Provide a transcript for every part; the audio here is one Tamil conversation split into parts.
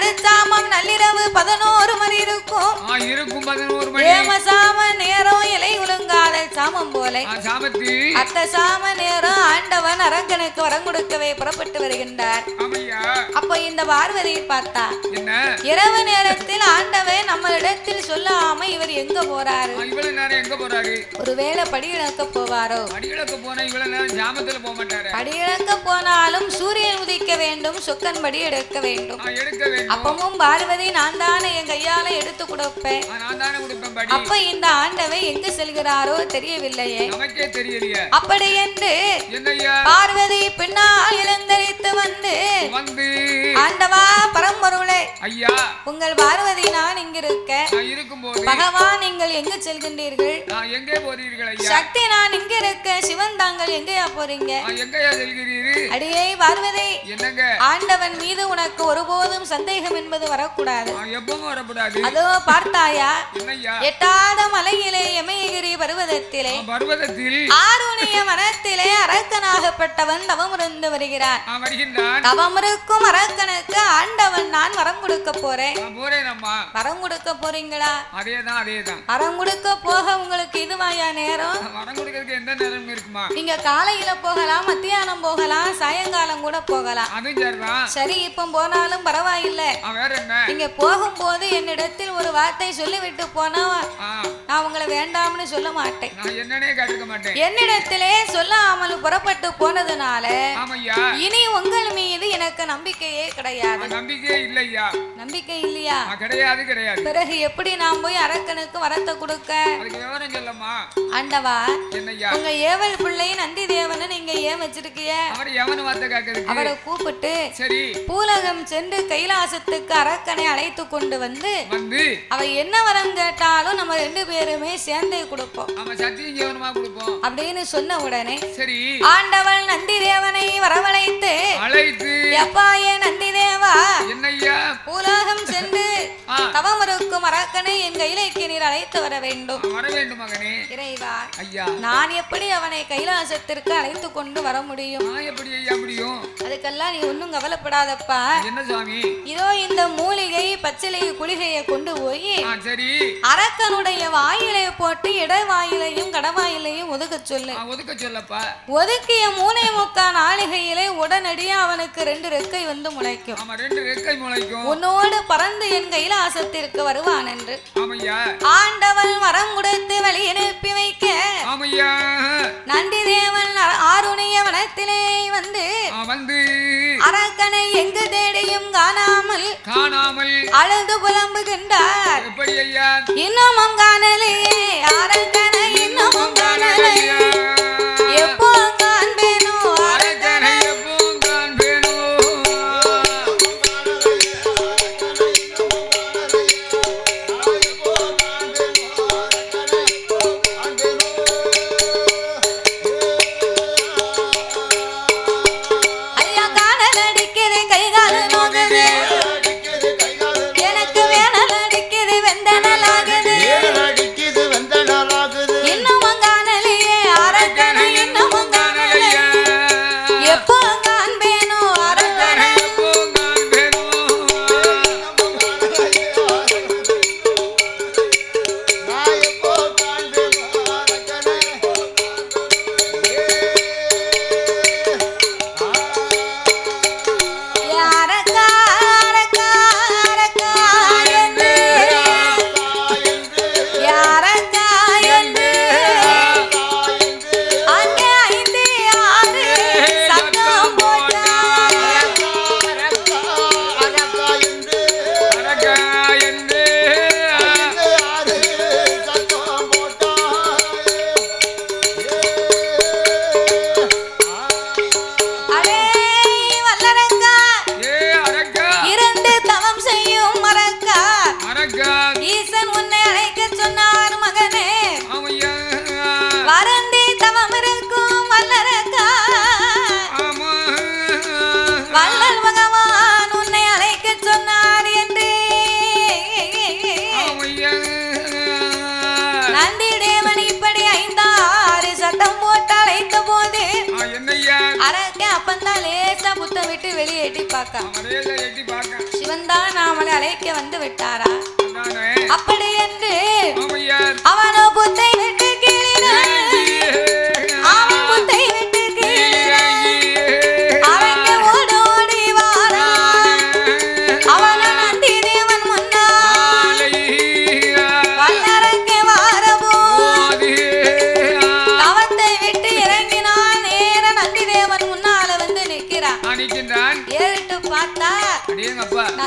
நடுச்சாமம் நள்ளிரவு பதினோரு மணி இருக்கும். இருக்கும் பதினோரு மணி. ஏமசாம நேரம் இலை உலுங்காத சாமம் போல. சாமத்தி. அத்த சாம நேரம் ஆண்டவன் அரங்கனுக்கு வரம் கொடுக்கவே புறப்பட்டு வருகின்றார். அப்போ இந்த பார்வதியை பார்த்தா இரவு நேரத்தில் ஆண்டவன் நம்மளிடத்தில் சொல்லாம இவர் எங்க போறாரு? இவ்வளவு நேரம் எங்க போறாரு? ஒருவேளை படி இழக்க போவாரோ? அடிகளுக்கு போனா இவ்வளவு நேரம் ஜாமத்துல போக மாட்டாரு? படி இழக்க போனாலும் சூரியன் உதிக்க வேண்டும் சொக்கன் படி எடுக்க வேண்டும். எடுக்க வேண்டும். அப்பவும் பார்வதி நான் தானே என் கையால எடுத்து கொடுப்பேன். அப்ப இந்த ஆண்டவன் எங்கு செல்கிறாரோ தெரியவில்லையே. அப்படி என்று பார்வதி பின்னால் இழந்தரித்து வந்து ஆண்டவா பரம்பொருளே ஐயா உங்கள் பார்வதி நான் நான் இருக்கும்போது பகவான் நீங்கள் எங்கு செல்கின்றீர்கள்? சக்தி நான் இங்க இருக்க சிவன் தாங்கள் எங்கேயா போறீங்க? நான் எங்கேயா செல்கிறீர்கள்? அடியே பார்வதி ஆண்டவன் மீது உனக்கு ஒருபோதும் சந்தேகம் என்பது வரக்கூடாது. எப்பவும் வரக்கூடாது. அதோ பார்த்தாயா எட்டாத மலையிலே எமயகிரி பருவதத்திலே பர்வதத்தில் ஆருணிய மனத்திலே அரக்கனாகப்பட்டவன் தவமிருந்து வருகிறான். தவமிருக்கும் அரக்கனுக்கு ஆண்டவன் நான் வரம் கொடுக்க போறேன். வரம் கொடுக்க போறீங்களா? அதேதான் அதேதான். வரம் கொடுக்க போக உங்களுக்கு இதுவாயா நேரம்? வரம் கொடுக்கறதுக்கு எந்த நேரம் இருக்குமா? நீங்க காலையில போகலாம் மத்தியானம் போகலாம் சாயங்காலம் கூட போகலாம். சரி இப்ப போனாலும் பரவாயில்லை. நீங்க போகும்போது என்னிடத்தில் ஒரு வார்த்தை சொல்லிவிட்டு போனா நான் உங்களை வேண்டாம்னு சொல்ல மாட்டேன். என்னிடத்திலே சொல்லாமல் புறப்பட்டு போனதுனால இனி உங்கள் மீது எனக்கு நம்பிக்கையே கிடையாது. நான் நம்பிக்கையே இல்லையா? நம்பிக்கை இல்லையா? கிடையாது கிடையாது. பிறகு எப்படி நான் போய் அரக்கனுக்கு வரத்தை கொடுக்க? ஆண்டவா உங்க ஏவல் பிள்ளை நந்தி தேவனை நீங்க ஏன் வச்சிருக்கிய அவர் கூப்பிட்டு சரி. பூலகம் சென்று கைலாசத்துக்கு அரக்கனை அழைத்து கொண்டு வந்து அவ என்ன வரம் கேட்டாலும் நம்ம ரெண்டு பேருமே சேர்ந்தே கொடுப்போம். அப்படின்னு சொன்ன உடனே சரி. ஆண்டவள் நந்தி தேவனை வரவழைத்து அழைத்து எப்பா நந்தி தேவா என்னய்யா? பூலோகம் சென்று. தவம் இருக்கும் அரக்கனை என் கையிலைக்கு நீர் அழைத்து வர வேண்டும். வர வேண்டும் மகனே. இறைவா ஐயா. நான் எப்படி அவனை கைலாசத்திற்கு அழைத்து கொண்டு வர முடியும்? எப்படி ஐயா முடியும்? அதுக்கெல்லாம் நீ ஒன்றும் கவலைப்படாதப்பா. என்ன சுவாமி? இதோ இந்த மூலிகை பச்சிலை குளிகையை கொண்டு போய் அரக்கனுடைய வாயிலை போட்டு இடவாயிலையும் கடவாயிலையும் ஒதுக்க சொல்லு. ஒதுக்க சொல்லப்பா. ஒதுக்கிய மூணே முக்கா நாளிகையிலே உடனடியே அவனுக்கு ரெண்டு ரெக்கை வந்து முளைக்கும். ரெண்டு ரெக்கை முளைக்கும். உன்னோடு பறந்து என் கைலாசத்திற்கு வருவான் என்று ஆண்டவன் வரம் கொடுத்து வெளியனுப்பி வைக்க. நந்தி தேவன் ஆருணிய வனத்திலே வந்து. வந்து. அரக்கனை எங்கு தேடியும் காணாமல் காணாமல். அழுது புலம்புகின்றார். இன்னமும் காணலையே. அரங்கனை இன்னமும் காணலையே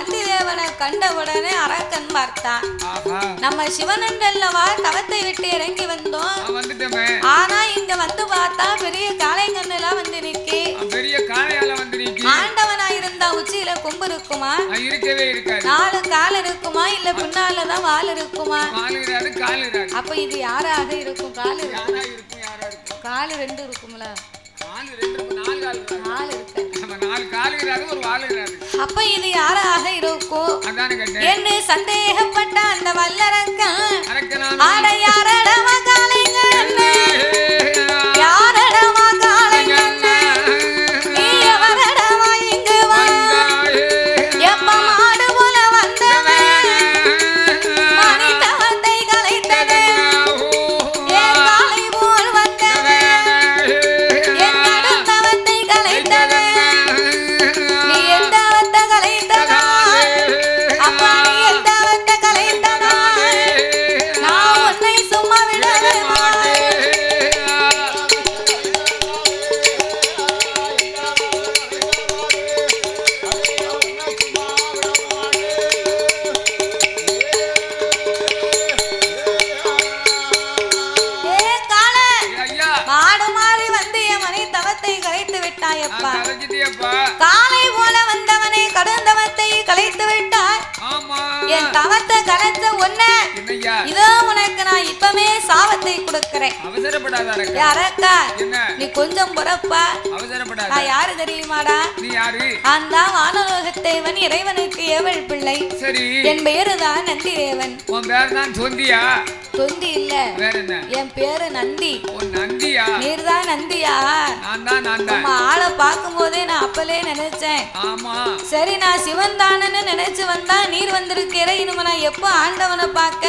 அடியேங்கப்பா நந்தி தேவனை கண்ட உடனே அரக்கன் பார்த்தான். நம்ம சிவனண்டல்லவா தவத்தை விட்டு இறங்கி வந்தோம். ஆனா இங்க வந்து பார்த்தா பெரிய காளைங்கன்னெல்லாம் வந்து நிக்கி பெரிய காளையால வந்து நீக்கி ஆண்டவனா இருந்தா உச்சியில கொம்பு இருக்குமா? இருக்கவே இருக்காது. நாலு கால் இருக்குமா? இல்ல பின்னாலதான் வால் இருக்குமா? அப்ப இது யாராக இருக்கும்? கால் இருக்கு- யாரா இருக்கும் யாரா இருக்கும்? கால் ரெண்டு இருக்கும்ல. அப்ப இது யாராக இருக்கும்? என்று சந்தேகப்பட்ட அந்த வல்லரக்கன் அரக்கனான விட்டாயப்பா கலைச்சிட்டியப்பா தவத்தை கலைச்ச என்னய்யா? இதோ உனக்கு நான் இப்பவே சாபத்தை கொடுக்கிறேன். யாரக்கா? நீ கொஞ்சம் புறப்பா. நான் யாரு தெரியுமாடா? நீ யாரு? அந்த வானலோகத்தேவன் இறைவனுக்கு ஏவல் பிள்ளை. சரி. என் பேர் தான் சொந்தியா தொந்தி இல்ல. வேற என்ன? என் பேரு நந்தி. நந்தியா? நந்தியா? நான் தான் நான் தான். நம்ம ஆளை பார்க்கும் போதே நான் அப்பலே நினைச்சேன். ஆமா. சரி நான் சிவன் தானன்னு நினைச்சு வந்தா நீர் வந்திருக்கிற இனிமே நான் எப்போ ஆண்டவனை பார்க்க?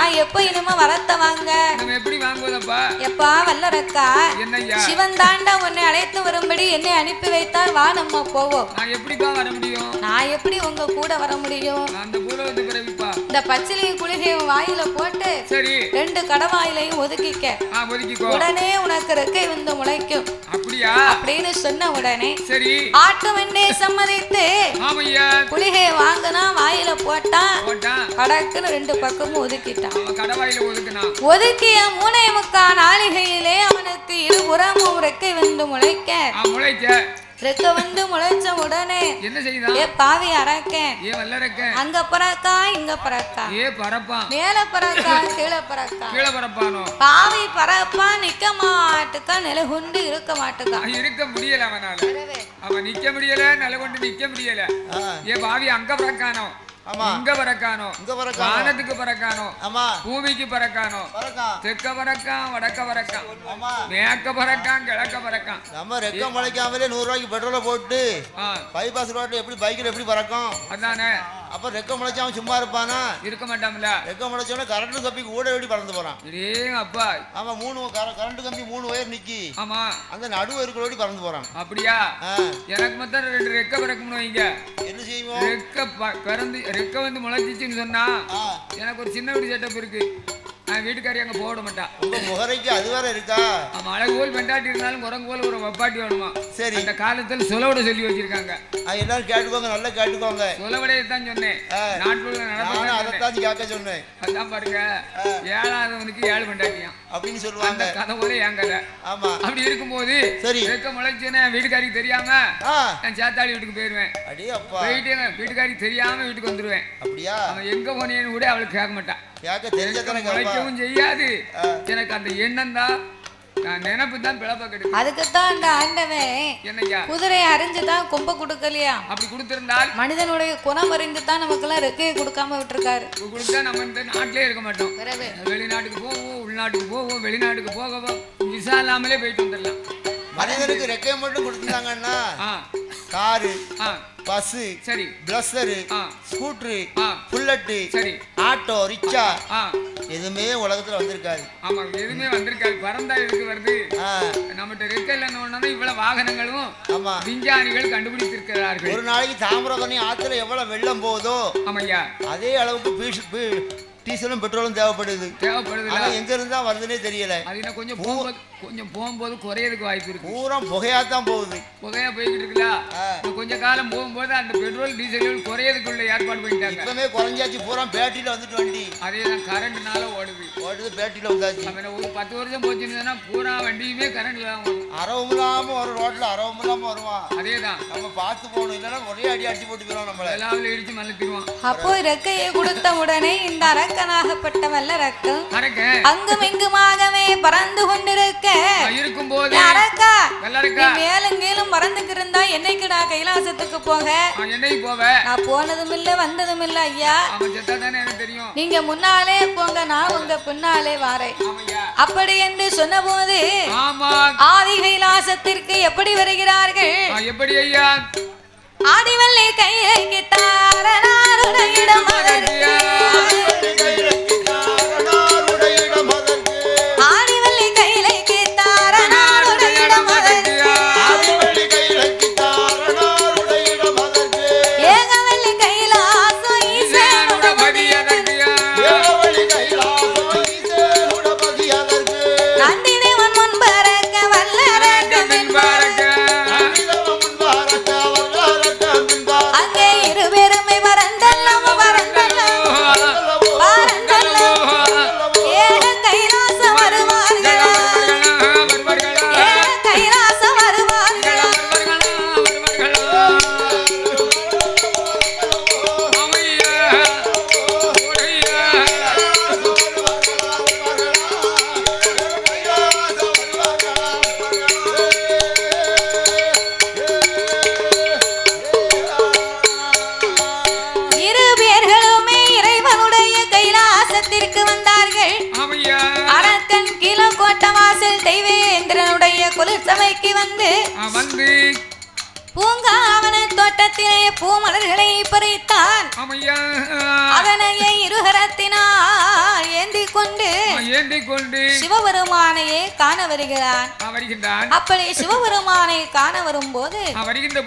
நான் எப்போ இனிமே வரத்த வாங்க? எப்படி வாங்குவதப்பா? எப்பா வல்லரக்கா? சிவன் தாண்டா உன்னை அழைத்து வரும்படி என்னை அனுப்பி வைத்தால் வா நம்ம போவோம். நான் எப்படிப்பா வர முடியும்? நான் எப்படி உங்க கூட வர முடியும்? அந்த பிறவிப்பா. இந்த பச்சிலையும் குளிகையும் வாயில போட்டு சரி. ரெண்டு கடவாயிலையும் ஒதுக்கிக்க. உடனே உனக்கு ரெக்கை வந்து முளைக்கும். அப்படியா? அப்படின்னு சொன்ன உடனே சரி. ஆட்டு வெண்டே சம்மதித்து குளிகையை வாங்கினா வாயில போட்டா கடக்குன்னு ரெண்டு பக்கமும் ஒதுக்கிட்டான். ஒதுக்கிய மூனை முக்கா நாளிகையிலே அவனுக்கு இருபுறமும் ரெக்கை வந்து முளைக்க. ஆ முளைக்க. ரெக்கை வந்து முளைச்ச உடனே என்ன செய்தான் ஏ பாவி அறக்கேன் ஏ வல்லரக்க அங்க பறக்கா இங்க பறக்கா. ஏ மேல பறக்கா கீழே பறக்கா. கீழே பரப்பானோ பாவி பறப்பா நிக்க மாட்டுக்கா நிலகுண்டு இருக்க மாட்டுக்கா. இருக்க முடியல அவனால. அவன் நிக்க முடியல நில கொண்டு நிக்க முடியல. ஏ பாவி அங்க பறக்கானோ. இங்க பறக்கானோ? இங்க பறக்கானோ. வானத்துக்கு பறக்கானோ? ஆமா. பூமிக்கு பறக்கானோ? பறக்கான் தெற்க பறக்கான் வடக்க பறக்கான். ஆமா. மேற்க பறக்கான் கிழக்க பறக்கான். நம்ம ரெக்க முளைக்காமலே நூறு ரூபாய்க்கு பெட்ரோலை போட்டு பைபாஸ் ரோட்ல எப்படி பைக்கில் எப்படி பறக்கும்? அதானே. அப்ப ரெக்க முளைச்சாம சும்மா இருப்பானா? இருக்க மாட்டாம்ல. ரெக்க முளைச்சோட கரண்ட் கம்பி கூட எப்படி பறந்து போறான். ஏங்க அப்பா. ஆமா மூணு கரண்ட் கம்பி மூணு ஒயர் நிக்கி. ஆமா. அந்த நடுவு இருக்கிறோடி பறந்து போறான். அப்படியா? எனக்கு மொத்தம் ரெண்டு ரெக்க பிறக்கணும் வைங்க. என்ன செய்வோம்? ரெக்க பிறந்து ரெக்க வந்து முளைச்சிச்சுன்னு சொன்னா எனக்கு ஒரு சின்ன வீடு செட்டப் இருக்கு. வீட்டுக்காரி அங்க போட மாட்டா. உங்க முகரைக்கு அது வேற இருக்கா? ஆமா அழகு போல் பெண்டாட்டி இருந்தாலும் குரங்கு போல் ஒரு வப்பாட்டி வேணுமா? சரி. அந்த காலத்துல சுலவடை சொல்லி வச்சிருக்காங்க. எல்லாரும் கேட்டுக்கோங்க நல்லா கேட்டுக்கோங்க. சுலவடையை தான் சொன்னேன். நாட்டுல அதைத்தான் கேட்க சொன்னேன். அதான் பாருங்க ஏழாதவனுக்கு ஏழு பெண்டாட்டியாம். அப்படின்னு சொல்லுவாங்க. கதை போல என் கதை. ஆமா. அப்படி இருக்கும்போது சரி. ரெக்க முளைச்சுன்னு வீட்டுக்காரிக்கு தெரியாம நான் சேத்தாளி வீட்டுக்கு போயிருவேன். அடே அப்பா போயிட்டு வீட்டுக்காரிக்கு தெரியாம வீட்டுக்கு வந்துருவேன். அப்படியா? அவன் எங்க போனேன்னு கூட அவளுக்கு கேட்க மாட்டான் செய்யாது. எனக்கு அந்த எண்ணம் தான். நான் நினைப்பு தான் பிழப்ப கெடுக்கும் அதுக்குத்தான் அந்த ஆண்டவன் என்னய்யா குதிரையை அறிஞ்சுதான் கொம்ப கொடுக்கலையா? அப்படி கொடுத்திருந்தால் மனிதனுடைய குணம் அறிந்து தான் நமக்கெல்லாம் ரெக்கையை கொடுக்காம விட்டுருக்காரு. கொடுத்தா நம்ம இந்த நாட்டிலே இருக்க மாட்டோம். வெளிநாட்டுக்கு போவோம் உள்நாட்டுக்கு போவோம் வெளிநாட்டுக்கு போகவும் விசா இல்லாமலே போயிட்டு வந்துடலாம். மனிதனுக்கு ரெக்கையை மட்டும் கொடுத்துருந்தாங்கன்னா காரு ஆ. பஸ்ஸு சரி. பிளஸ்ஸரு ஆ. ஸ்கூட்ரு புல்லட்டு சரி. ஆட்டோ ரிக்ஷா எதுவுமே உலகத்துல வந்திருக்காது. ஆமா எதுவுமே வந்திருக்காது. பறந்தா எதுக்கு வருது? நம்மகிட்ட இருக்க இல்லைன்னு இவ்வளவு வாகனங்களும் ஆமா. விஞ்ஞானிகள் கண்டுபிடித்திருக்கிறார்கள். ஒரு நாளைக்கு தாமிரபரணி ஆத்துல எவ்வளவு வெள்ளம் போகுதோ ஆமையா அதே அளவுக்கு பீஸ்- டீசலும் பெட்ரோலும் தேவைப்படுது. தேவைப்படுதுல ஆனா எங்க இருந்தா வருதுன்னே தெரியல. அது கொஞ்சம் போகும்போது கொஞ்சம் போகும்போது குறையறதுக்கு வாய்ப்பு இருக்கு. பூரா புகையாத்தான் போகுது. புகையா போய்கிட்டு இருக்குல்ல? கொஞ்ச காலம் போகும்போது அந்த பெட்ரோல் டீசல் குறையறதுக்குள்ள ஏற்பாடு பண்ணிட்டாங்க. இப்பவே குறைஞ்சாச்சு பூரா பேட்டரியில வந்துட்டு வண்டி. அதே தான் கரண்ட்னால ஓடுது. ஓடுது பேட்டரியில வந்தாச்சு. நம்ம என்ன ஒரு பத்து வருஷம் போச்சுன்னு பூரா வண்டியுமே கரண்ட்ல தான் ஓடும் அரவும் இல்லாம ஒரு ரோட்ல அரவும் இல்லாம வருவான். அதே தான் நம்ம பார்த்து போகணும் இல்லைன்னா ஒரே அடி அடிச்சு போட்டு போயிடும் நம்மள. எல்லாவில் இடிச்சு மலத்திடுவான் அப்போ இறக்கையை கொடுத்த உடனே இந்த அரக்கனாகப்பட்ட வல்ல ரக்கம் அங்கும் இங்குமாகவே பறந்து கொண்டிருக்க. இருக்கும் போது அரக்கா மேலும் கீழும் பறந்துக்கு இருந்தா என்னைக்குடா கைலாசத்துக்கு போக? என்னைக்கு நான் போனதும் இல்ல வந்ததும் இல்ல ஐயா நீங்க முன்னாலே போங்க நான் உங்க பின்னாலே வாரேன். அப்படி என்று சொன்னபோது ஆமா. ஆதி கைலாசத்திற்கு எப்படி வருகிறார்கள்? எப்படி ஐயா? ஆதிவள்ளி கையிலைக்கு தாரனாருடைய இடம் அதற்கு. வருகிறான். வருகின்றான். அப்படி சிவபெருமானை காண வரும்போது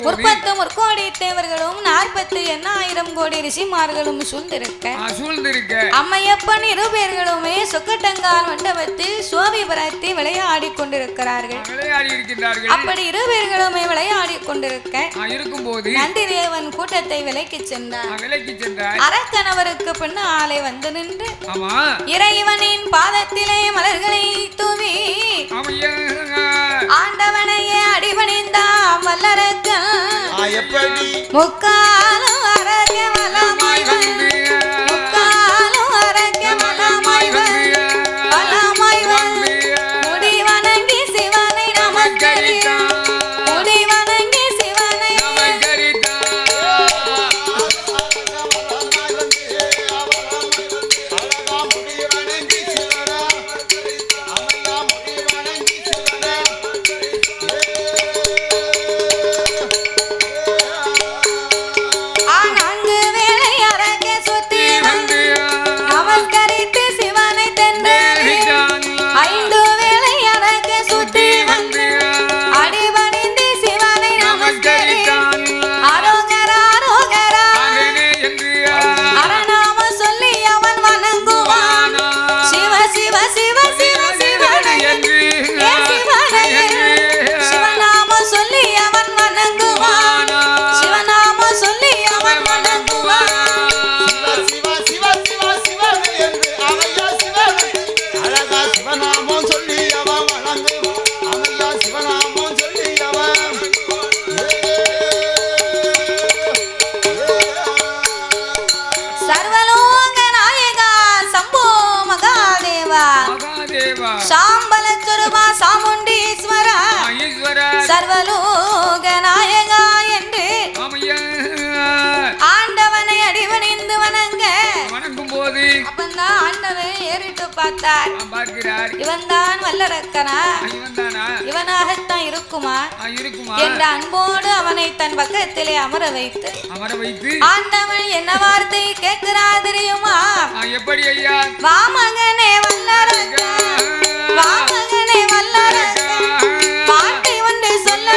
முற்பத்து முற்கோடி தேவர்களும் நாற்பத்து எண்ணாயிரம் கோடி ரிஷிமார்களும் சூழ்ந்திருக்க. அம்மையப்பன் இரு பேர்களுமே சொக்கட்டங்கால் மண்டபத்தில் விளையாடி கொண்டிருக்கிறார்கள். விளையாடி இருக்கின்றார்கள். அப்படி இரு பேர்களுமே கொண்டிருக்க இருக்கும் போது நந்திதேவன் கூட்டத்தை விலைக்கு சென்றார். விலைக்கு சென்றார். அரக்கணவருக்கு பின்னாலே வந்து நின்று ஆமா. இறைவனின் பாதத்திலே மலர்களை தூவி ஆண்டவனையே அடிபணிந்தான் வல்லரக்கன் எப்படி? முக்காலும் அரக்க வலமாய் வந்து அப்பந்தான் ஆண்டவன் ஏறிட்டு பார்த்தார். இவன் தான் வல்லரக்கனா? தானா இவனாகத்தான் இருக்குமா என்ற அன்போடு அவனை தன் பக்கத்திலே அமர வைத்து அமர வைத்து ஆண்டவன் என்ன வார்த்தை கேட்கிறா தெரியுமா? எப்படி ஐயா? வா மகனே வல்லரக்கா. வா மகனே வல்லரக்கா. வார்த்தை ஒன்று சொல்ல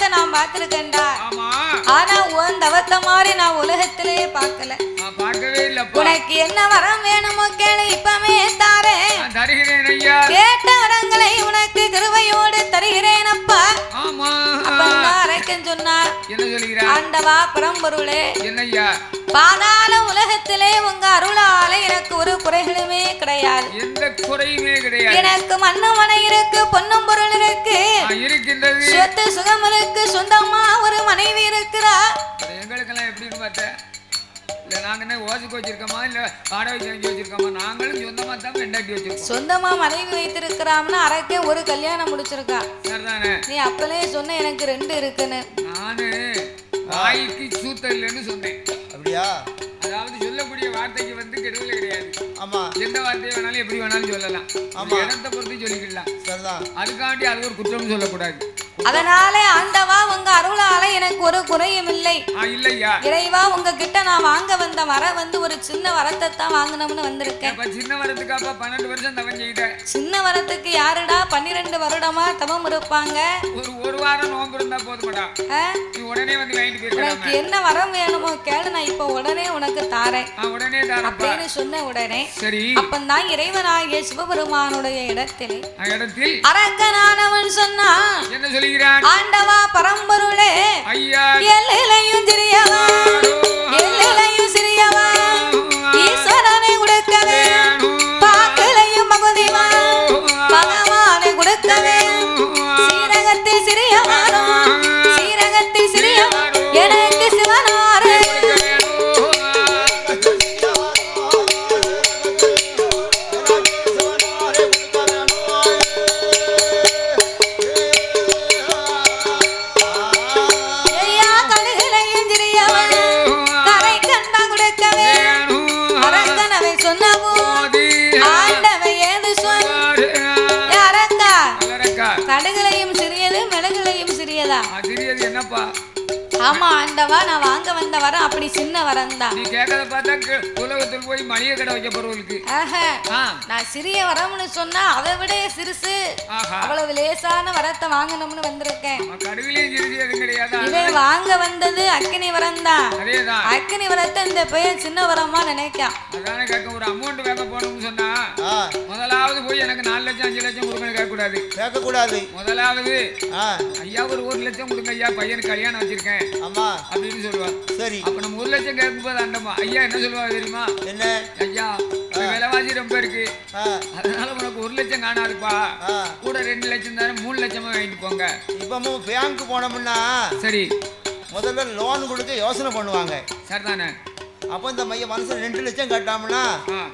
தவத்தை நான் பார்த்திருக்கேன்டா. ஆனா உன் தவத்தை மாதிரி நான் உலகத்திலே பார்க்கல. உனக்கு என்ன வரம் வேணுமோ கேளு இப்பவே தாரேன். கேட்ட வரங்களை உனக்கு கிருபையோடு தருகிறேன் அப்பா. சொன்னார் ஆண்டவா பரம்பொருளே பாதாள உலகத்திலே உங்க அருளால எனக்கு ஒரு குறைகளுமே கிடையாது. எந்த குறையுமே கிடையாது. எனக்கு மண்ணு மனை இருக்கு பொன்னும் பொருள் இருக்கு. சொத்து சுகம் இருக்கு சொந்தமா ஒரு மனைவி இருக்கிறா? எங்களுக்கெல்லாம் எப்படின்னு பார்த்தேன் இல்ல நாங்க என்ன ஓசுக்கு வச்சிருக்கோமா இல்ல வாடகை செஞ்சு வச்சிருக்கோமா? நாங்களும் சொந்தமா தான் பெண்டாட்டி வச்சிருக்கோம். சொந்தமா மனைவி வைத்திருக்கிறாம்னு அரக்கே ஒரு கல்யாணம் முடிச்சிருக்கா. சரிதானே? நீ அப்பலே சொன்ன எனக்கு ரெண்டு இருக்குன்னு. நானு வாய்க்கு இல்லைன்னு சொன்னேன். அப்படியா? அதாவது சொல்லக்கூடிய வார்த்தைக்கு வந்து கெடுதல் கிடையாது. ஆமா. எந்த வார்த்தையை வேணாலும் எப்படி வேணாலும் சொல்லலாம். ஆமா. இடத்தை பொறுத்து சொல்லிக்கலாம் சரிதான். அதுக்காண்டி அது ஒரு குற்றம் சொல்லக்கூடாது. அதனால ஆண்டவா உங்க அருளால எனக்கு ஒரு குறையும் இல்லை. இறைவா உங்க கிட்ட நான் வாங்க வந்த வர வந்து ஒரு சின்ன வரத்தை தான் வாங்கணும்னு வந்திருக்கேன் சின்ன வரத்துக்காப்ப பன்னெண்டு வருஷம் தவன் செய்த? சின்ன வரத்துக்கு யாருடா? பன்னிரெண்டு வருடமா தவம் இருப்பாங்க. ஒரு ஒரு வாரம் நோன்பு இருந்தா போதுமாடா. உடனே வந்து வாங்கிட்டு என்ன வரம் வேணுமோ கேளு நான் இப்போ உடனே உனக்கு தாரேன். உடனே அப்படின்னு சொன்ன உடனே சரி. அப்பந்தான் இறைவனாகிய சிவபெருமானுடைய இடத்திலே இடத்தில்? அரக்கனானவன் சொன்னான். என்ன சொல்லுகிறான் ஆண்டவா பரம்பொருளே ஐயா. எல்லையிலையும் சிறியவா எல்லையிலையும் சிறியவா ஈஸ்வரனை கொடுக்கவே பாக்கிலையும் பகுதிவா பகவானை கொடுக்கவே ஆண்டவா நான் வாங்க வந்த வரம் அப்படி சின்ன வரம் தான் நீ கேட்கறத பார்த்தா உலகத்தில் போய் மளிகை கடை வைக்க ஆ. நான் சிறிய வரம்னு சொன்னா அதை விட சிறுசு. அவ்வளவு லேசான வரத்தை வாங்கணும்னு வந்திருக்கேன். இவன் வாங்க வந்தது அக்கினி வரம் தான் அக்கினி வரத்தை இந்த பையன் சின்ன வரமா நினைக்கான். அதானே கேட்க ஒரு அமௌண்ட் கேட்க போகணும்னு சொன்னா முதலாவது போய் எனக்கு நாலு லட்சம் அஞ்சு லட்சம் கொடுக்கணும் கேட்கக்கூடாது கேட்கக்கூடாது முதலாவது ஆ. ஐயா ஒரு ஒரு லட்சம் கொடுங்க ஐயா பையனுக்கு கல்யாணம் வச்சிருக்கேன். ஆமா. அப்படின்னு சொல்லுவார். சரி. அப்ப நம்ம ஒரு லட்சம் கேட்கும்போது அண்டமா ஐயா என்ன சொல்லுவாங்க தெரியுமா? என்ன? ஐயா விலைவாசி ரொம்ப இருக்கு. அதனால உனக்கு ஒரு லட்சம் காணாதுப்பா. கூட ரெண்டு லட்சம் தானே மூணு லட்சமா வாங்கிட்டு போங்க. இப்போ பேங்க் போனோம்னா சரி. முதல்ல லோன் கொடுக்க யோசனை பண்ணுவாங்க. சரிதானே? அப்போ இந்த மைய மனுஷன் ரெண்டு லட்சம் கட்டாமனா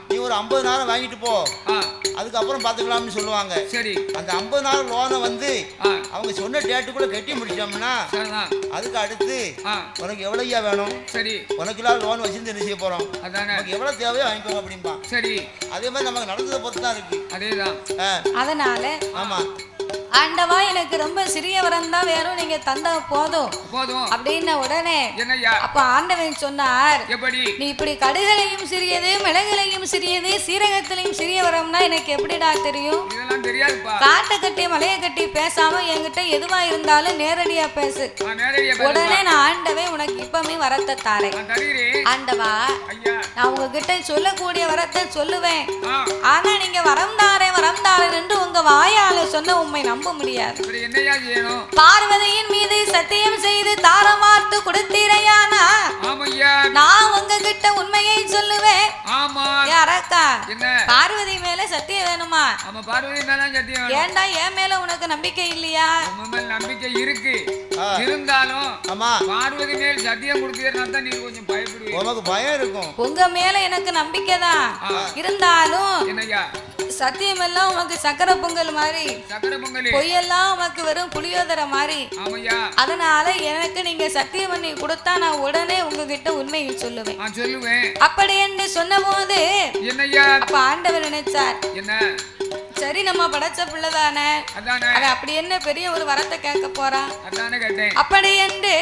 நீ ஒரு ஐம்பதுனாயிரம் வாங்கிட்டு போ. அதுக்கப்புறம் பார்த்துக்கலாம்னு சொல்லுவாங்க. சரி. அந்த ஐம்பதுனாயிரம் லோனை வந்து அவங்க சொன்ன டேட்டுக்குள்ள கட்டி முடிச்சோம்னா அதுக்கு அடுத்து உனக்கு எவ்வளோ ஐயா வேணும்? சரி. உனக்கு இல்லாத லோன் வச்சிருந்து என்ன செய்ய போகிறோம் அதானே. உனக்கு எவ்வளோ தேவையோ வாங்கிக்கோங்க அப்படின்பா சரி. அதே மாதிரி நமக்கு நடந்ததை பொறுத்து தான் இருக்கு. அதேதான். ஆ. அதனால ஆமாம் ஆண்டவா எனக்கு ரொம்ப சிறிய வரம் தான் வேறும் நீங்க தந்தா போதும். போதும். அப்படின்ன உடனே என்னய்யா? அப்ப ஆண்டவன் சொன்னார் எப்படி? நீ இப்படி கடுகளையும் சிறியது மிளகுலையும் சிறியது சீரகத்திலையும் சிறிய வரம்னா எனக்கு எப்படிடா தெரியும்? இதெல்லாம் தெரியாதுப்பா. காட்டை கட்டி மலையை கட்டி பேசாம என்கிட்ட எதுவா இருந்தாலும் நேரடியா பேசு. உடனே நான் ஆண்டவே உனக்கு இப்பமே வரத்தை தாரேன். ஆண்டவா நான் உங்ககிட்ட சொல்லக்கூடிய வரத்தை சொல்லுவேன். ஆனா நீங்க வரம் தாரேன் வரம் தாரேன் என்று உங்க வாயால சொன்ன உண்மை நம்ப முடியாது. என்னய்யா செய்யணும்? பார்வதியின் மீது சத்தியம் செய்து தாரம் வார்த்து கொடுத்தீரையானா? நான் உங்ககிட்ட உண்மையை சொல்லுவேன். ஆமா. பார்வதி மேல சத்தியம் வேணுமா? ஆமா பார்வதி மேலாம் சத்தியம் வேணும். ஏன்டா என் மேல உனக்கு நம்பிக்கை இல்லையா? மேல் நம்பிக்கை இருக்கு. இருந்தாலும் ஆமாம் பார்வதி மேல் சத்தியம் தான் நீங்க கொஞ்சம் பயப்படுவீங்க உனக்கு பயம் இருக்கும். உங்க மேல எனக்கு நம்பிக்கை தான். இருந்தாலும் என்னய்யா சத்தியம் எல்லாம் உனக்கு சக்கரை பொங்கல் மாதிரி. பொய்யெல்லாம் உனக்கு வெறும் புளியோதரை மாதிரி. அதனால எனக்கு நீங்க சத்தியம் பண்ணி கொடுத்தா நான் உடனே உங்ககிட்ட உண்மையை சொல்லுவேன். அப்படி என்று சொன்னபோது என்னய்யா? அப்ப ஆண்டவர் நினைச்சார். என்ன? சரி நம்ம படைச்ச பிள்ளைதானே அது அப்படி என்ன பெரிய ஒரு வரத்தை கேட்க போறான் அப்படி என்று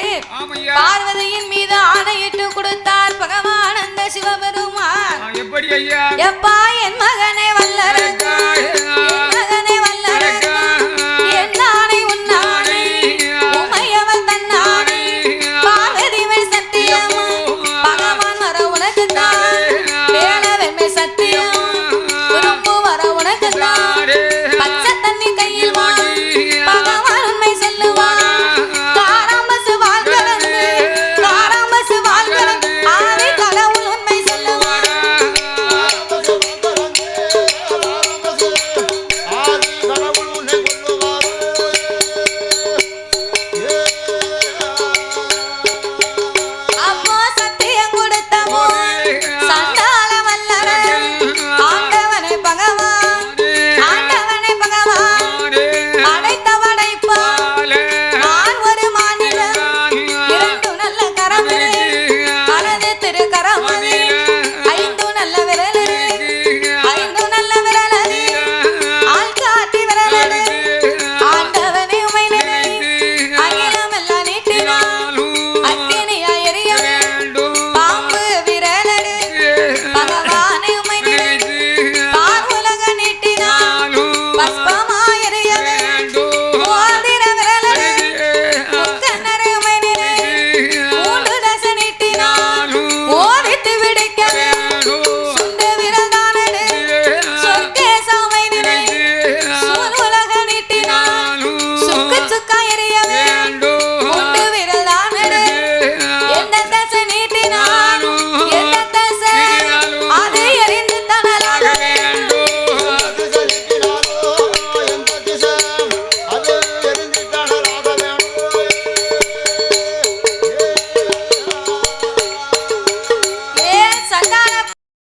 பார்வதியின் மீது ஆணையிட்டு கொடுத்தார் பகவானந்த அந்த சிவபெருமான் எப்படி ஐயா? எப்பா என் மகனே வல்லரசா. மகனே